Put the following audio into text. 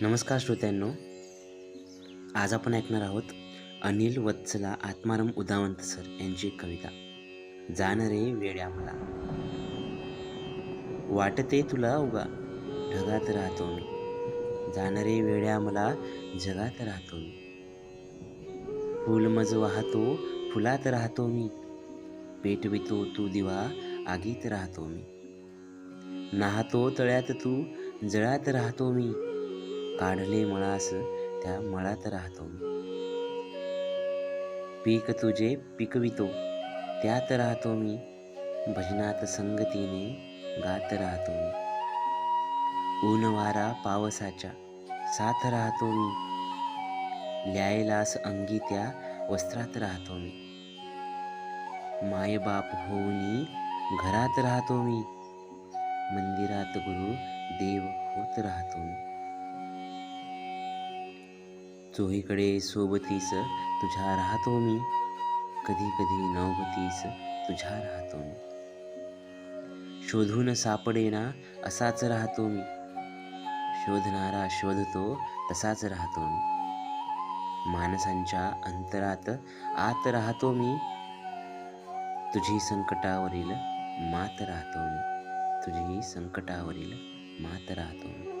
नमस्कार श्रोत्यांनो. आज आपण ऐकणार आहोत अनिल वत्सला आत्माराम उदावंत सर यांची कविता. जाणारे वेड्या मला. वाटते तुला उगा ढगात राहतो मी. जाणारे वेड्या मला जगात राहतो मी. फुलमज वाहतो फुलात राहतो मी. पेटवितो तू दिवा आगीत राहतो मी. नाहतो तळ्यात तू जळात राहतो मी. काढले मळास त्या मळात राहतो. मी पीक तुझे पिकवितो त्यात राहतो मी. भजनात संगतीने गात राहतो मी. ऊन वारा पावसाच्या साथ राहतो मी. ल्यायलास अंगी त्या वस्त्रात राहतो मी. मायबाप होऊनी घरात राहतो मी. मंदिरात गुरु देव होत राहतो मी. चोहीकडे सोबतीस तुझ्या राहतो मी. कधी कधी नवगतीस तुझ्या राहतो मी. शोधून सापडेना असाच राहतो मी. शोधणारा शोधतो तसाच राहतो मी. माणसांच्या अंतरात आत राहतो मी. तुझी संकटावरील मात राहतो मी. तुझी संकटावरील मात राहतो मी.